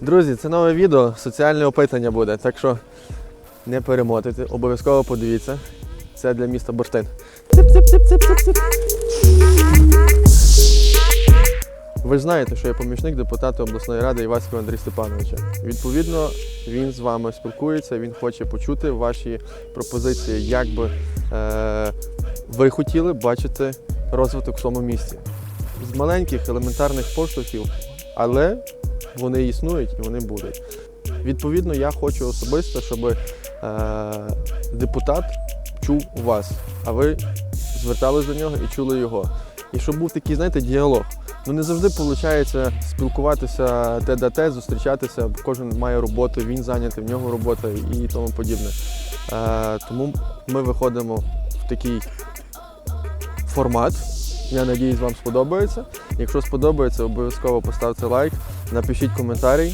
Друзі, це нове відео, соціальне опитання буде, так що не перемотуйте, обов'язково подивіться. Це для міста Бурштин. Ви ж знаєте, що я помічник депутата обласної ради Івацького Андрія Степановича. Відповідно, він з вами спілкується, він хоче почути ваші пропозиції, як би е, ви хотіли бачити розвиток в цьому місті. З маленьких елементарних поштовхів, але вони існують і вони будуть. Відповідно, я хочу особисто, щоб е, депутат чув вас, а ви звертались до нього і чули його. І щоб був такий, знаєте, діалог. Ну не завжди виходить спілкуватися те до те, зустрічатися. Кожен має роботу, він зайнятий, в нього робота і тому подібне. Е, тому ми виходимо в такий формат. Я надіюсь, вам сподобається. Якщо сподобається, обов'язково поставте лайк, напишіть коментарі.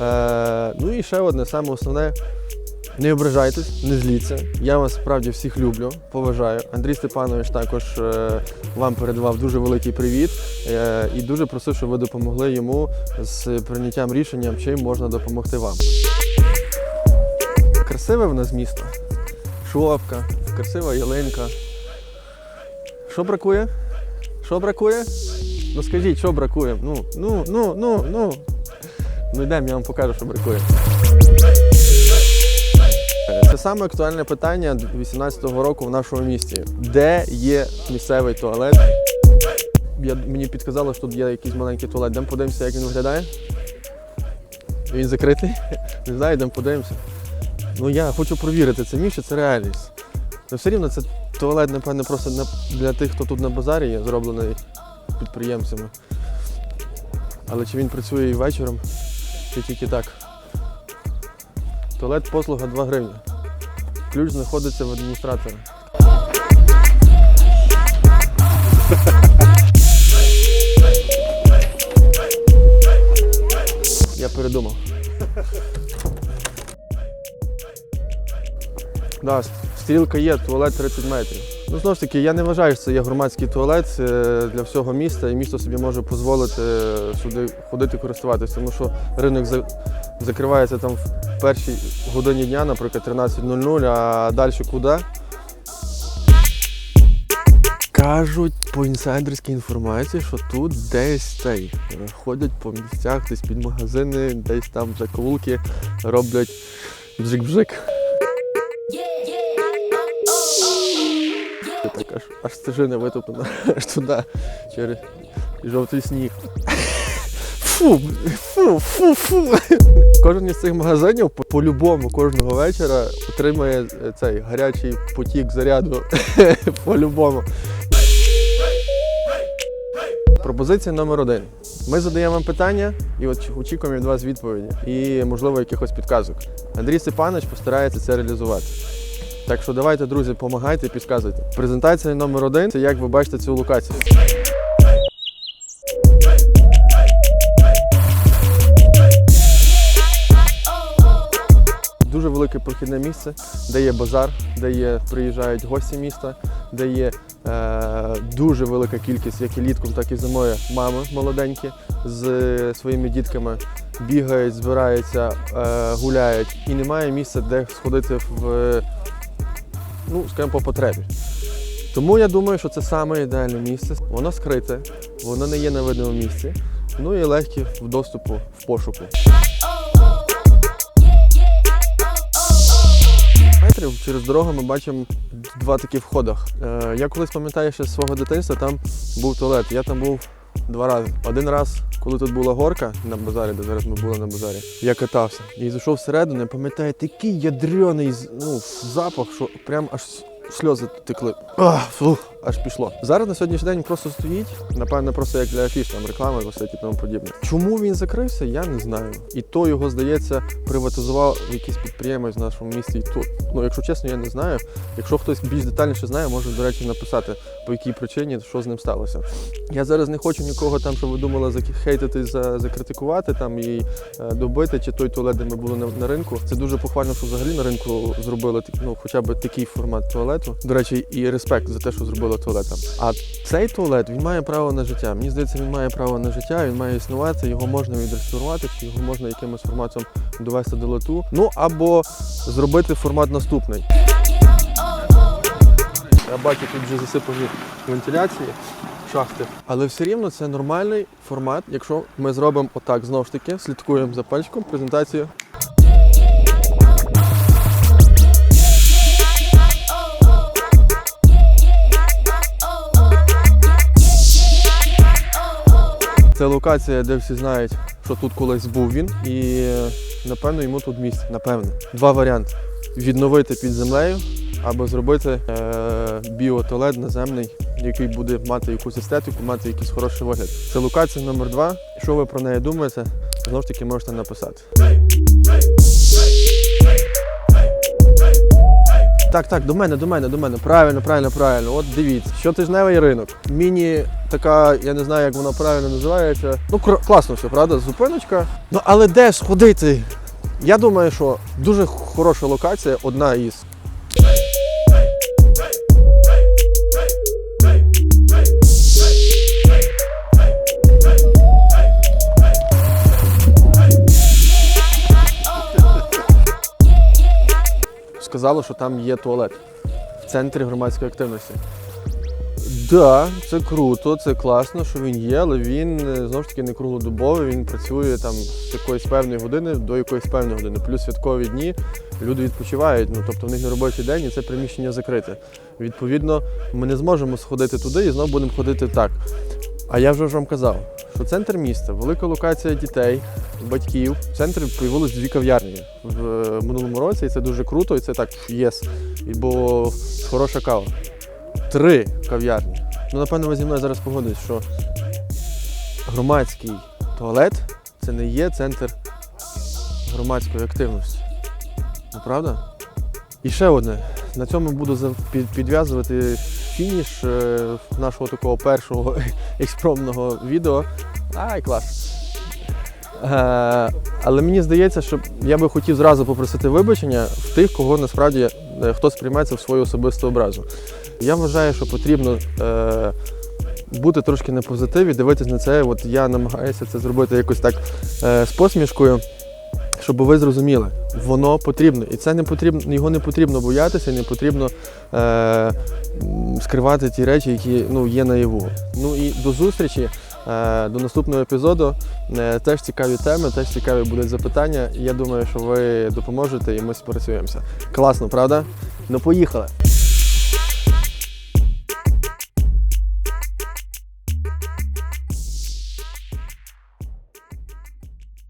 Е, ну і ще одне, саме основне. Не ображайтесь, не зліться. Я вас справді всіх люблю, поважаю. Андрій Степанович також е, вам передавав дуже великий привіт е, і дуже просив, щоб ви допомогли йому з прийняттям рішення, чим можна допомогти вам. Красиве в нас місто. Шовка, красива ялинка. Що бракує? Що бракує? Ну скажіть, що бракує? Ну, ну, ну, ну, ну. Ну йдемо, я вам покажу, що бракує. Е, Це саме актуальне питання 2018 року в нашому місті. Де є місцевий туалет? Я, мені підказали, що тут є якийсь маленький туалет. Йдемо подивимося, як він виглядає. Він закритий. Не знаю, йдемо подивимося. Ну я хочу провірити, це чи це реальність. Ну все рівно це туалет, напевне, просто для тих, хто тут на базарі є, зроблений підприємцями. Але чи він працює і вечором, чи тільки так? Туалет послуга 2 гривні. Ключ знаходиться в адміністратора. Я передумав. Да, стрілка є, туалет 30 метрів. Ну, знову ж таки, я не вважаю, що це є громадський туалет е, для всього міста, і місто собі може дозволити е, сюди ходити користуватися, тому що ринок за- закривається там в першій годині дня, наприклад, 13.00, а далі куди? Кажуть по інсайдерській інформації, що тут десь цей е, ходять по місцях, десь під магазини, десь там заколки роблять бжик-бжик. Так аж, аж стежина витоплена аж туди через жовтий сніг. Фу, фу, фу, фу. Кожен із цих магазинів по- по-любому кожного вечора отримує е, цей гарячий потік заряду. По-любому. Пропозиція номер один. Ми задаємо вам питання і от очікуємо від вас відповіді і, можливо, якихось підказок. Андрій Степанович постарається це реалізувати. Так що давайте, друзі, допомагайте, підказуйте. Презентація номер один це як ви бачите цю локацію. Дуже велике прохідне місце, де є базар, де є, приїжджають гості міста, де є е, дуже велика кількість, як і літком, так і зимою, мами молоденькі з своїми дітками бігають, збираються, е, гуляють. І немає місця, де сходити в ну, скажімо, по потребі. Тому я думаю, що це саме ідеальне місце. Воно скрите, воно не є на видному місці, ну і легкі в доступу, в пошуку. Метрів через дорогу ми бачимо два такі входах. Е, я колись пам'ятаю ще з свого дитинства, там був туалет. Я там був два рази. Один раз, коли тут була горка на базарі, де зараз ми були на базарі, я катався. І зайшов всередину, я пам'ятаю, такий ядрений ну, запах, що прям аж сльози текли. Ах, фух, аж пішло. Зараз на сьогоднішній день просто стоїть, напевно, просто як для афіш, там реклама висить і тому подібне. Чому він закрився, я не знаю. І то його, здається, приватизував якийсь підприємець в нашому місті. І то, ну, якщо чесно, я не знаю. Якщо хтось більш детальніше знає, може, до речі, написати, по якій причині, що з ним сталося. Я зараз не хочу нікого там, щоб ви думали, захейтити, закритикувати там і е, добити, чи той туалет, де ми були на, на ринку. Це дуже похвально, що взагалі на ринку зробили ну, хоча б такий формат туалету. Туалету. До речі, і респект за те, що зробили туалет там. А цей туалет він має право на життя. Мені здається, він має право на життя, він має існувати, його можна відреставрувати, його можна якимось форматом довести до лету. Ну або зробити формат наступний. Я бачу, тут вже засипані вентиляції, шахти. Але все рівно це нормальний формат, якщо ми зробимо отак знову ж таки, слідкуємо за пальчиком, презентацію. Це локація, де всі знають, що тут колись був він, і напевно йому тут місце. Напевно. Два варіанти: відновити під землею або зробити е, біотуалет наземний, який буде мати якусь естетику, мати якийсь хороший вигляд. Це локація номер два. Що ви про неї думаєте? Знову ж таки можете написати. Так, так, до мене, до мене, до мене. Правильно, правильно, правильно. От дивіться, щотижневий ринок. Міні така, я не знаю, як вона правильно називається. Ну, класно все, правда? Зупиночка. Ну, але де ж ходити? Я думаю, що дуже хороша локація, одна із. Сказало, що там є туалет в центрі громадської активності. Да, це круто, це класно, що він є, але він е, знову ж таки не круглодобовий, він працює там з якоїсь певної години до якоїсь певної години. Плюс святкові дні люди відпочивають. Ну тобто в них не робочий день і це приміщення закрите. Відповідно, ми не зможемо сходити туди і знову будемо ходити так. А я вже ж вам казав, що центр міста, велика локація дітей, батьків. В центрі появилось дві кав'ярні в е, минулому році, і це дуже круто, і це так єс. Бо хороша кава. Три кав'ярні. Ну, напевно, ви зі мною зараз погодитесь, що громадський туалет це не є центр громадської активності. Ну, правда? І ще одне. На цьому буду підв'язувати фініш е, нашого такого першого експромного відео. Ай, клас. Е, але мені здається, що я би хотів зразу попросити вибачення в тих, кого насправді е, хто сприймається в свою особисту образу. Я вважаю, що потрібно е, бути трошки на позитиві, дивитись на це. От я намагаюся це зробити якось так е, з посмішкою, щоб ви зрозуміли, воно потрібно. І це не потрібно, його не потрібно боятися, не потрібно е, скривати ті речі, які ну, є наяву. Ну і до зустрічі. Е, До наступного епізоду Е, теж цікаві теми, теж цікаві будуть запитання. Я думаю, що ви допоможете і ми спрацюємося. Класно, правда? Ну поїхали!